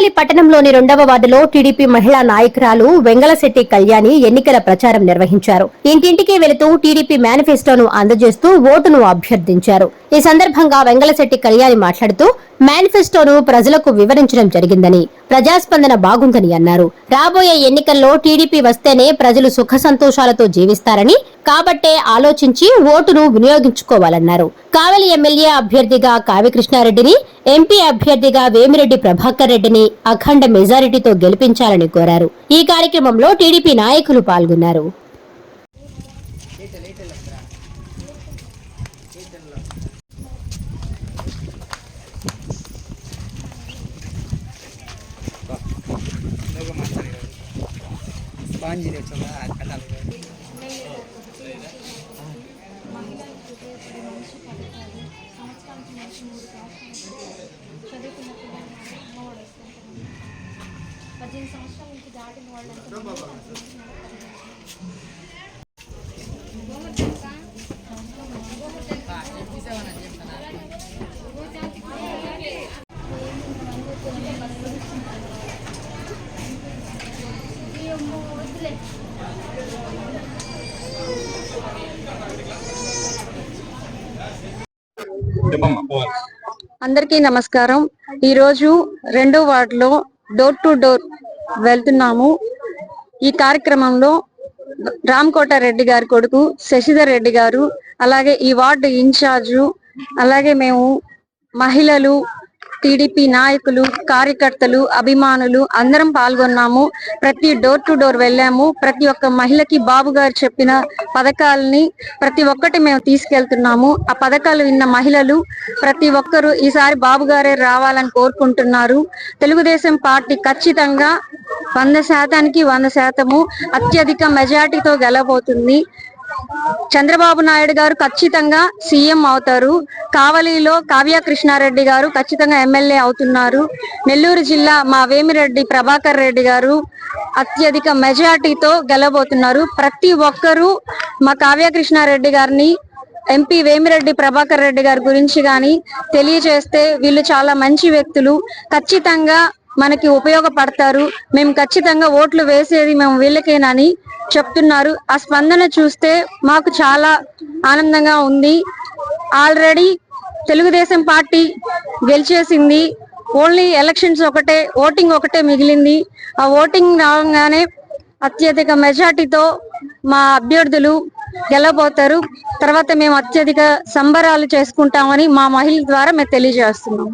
కావలి పట్టణంలోని రెండవ వార్డులో టీడీపీ మహిళా నాయకురాలు వెంగళశెట్టి కళ్యాణి ఎన్నికల ప్రచారం నిర్వహించారు. ఇంటింటికి వెళుతూ టీడీపీ మేనిఫెస్టోను అందజేస్తూ ఓటును అభ్యర్థించారు. ఈ సందర్భంగా వెంగళశెట్టి కళ్యాణి మాట్లాడుతూ మేనిఫెస్టోను ప్రజలకు వివరించడం జరిగిందని ప్రజాస్పందన బాగుందని అన్నారు. రాబోయే ఎన్నికల్లో టీడీపీ వస్తేనే ప్రజలు సుఖ సంతోషాలతో జీవిస్తారని కాబట్టే ఆలోచించి ఓటును వినియోగించుకోవాలన్నారు. కావలి ఎమ్మెల్యే అభ్యర్థిగా కావ్యకృష్ణారెడ్డిని ఎంపీ అభ్యర్థిగా వేమిరెడ్డి ప్రభాకర్ రెడ్డిని అఖండ మెజారిటీతో గెలిపించాలని కోరారు. ఈ కార్యక్రమంలో టీడీపీ నాయకులు పాల్గొన్నారు. పిల్లలు అమ్మఒడి వస్తుంటారు పద్దెనిమిది సంవత్సరాల నుంచి దాటిన వాళ్ళంతా అందరికీ నమస్కారం. ఈరోజు రెండో వార్డులో డోర్ టు డోర్ వెళ్తున్నాము. ఈ కార్యక్రమంలో రామకోట రెడ్డి గారి కొడుకు శశిధర్ రెడ్డి గారు అలాగే ఈ వార్డు ఇన్ఛార్జు అలాగే మేము మహిళలు టీడీపీ నాయకులు కార్యకర్తలు అభిమానులు అందరం పాల్గొన్నాము. ప్రతి డోర్ టు డోర్ వెళ్ళాము. ప్రతి ఒక్క మహిళకి బాబు గారు చెప్పిన పథకాలని ప్రతి ఒక్కటి మేము తీసుకెళ్తున్నాము. ఆ పథకాలు విన్న మహిళలు ప్రతి ఒక్కరూ ఈసారి బాబు గారే రావాలని కోరుకుంటున్నారు. తెలుగుదేశం పార్టీ ఖచ్చితంగా వంద శాతానికి వంద శాతము అత్యధిక మెజార్టీతో గెలబోతుంది చంద్రబాబు నాయుడు గారు ఖచ్చితంగా సీఎం అవుతారు. కావలిలో కావ్య కృష్ణారెడ్డి గారు ఖచ్చితంగా ఎమ్మెల్యే అవుతున్నారు. నెల్లూరు జిల్లా మా వేమిరెడ్డి ప్రభాకర్ రెడ్డి గారు అత్యధిక మెజార్టీతో గెలబోతున్నారు ప్రతి ఒక్కరూ మా కావ్య కృష్ణారెడ్డి గారిని ఎంపీ వేమిరెడ్డి ప్రభాకర్ రెడ్డి గారి గురించి కానీ తెలియజేస్తే వీళ్ళు చాలా మంచి వ్యక్తులు. ఖచ్చితంగా మనకి ఉపయోగపడతారు. మేము ఖచ్చితంగా ఓట్లు వేసేది మేము వీళ్ళకేనని చెప్తున్నారు. ఆ స్పందన చూస్తే మాకు చాలా ఆనందంగా ఉంది. ఆల్రెడీ తెలుగుదేశం పార్టీ గెలిచేసింది. ఓన్లీ ఎలక్షన్స్ ఒకటే ఓటింగ్ ఒకటే మిగిలింది. ఆ ఓటింగ్ రాగానే అత్యధిక మెజార్టీతో మా అభ్యర్థులు గెలబోతారు తర్వాత మేము అత్యధిక సంబరాలు చేసుకుంటామని మా మహిళల ద్వారా మేము తెలియజేస్తున్నాం.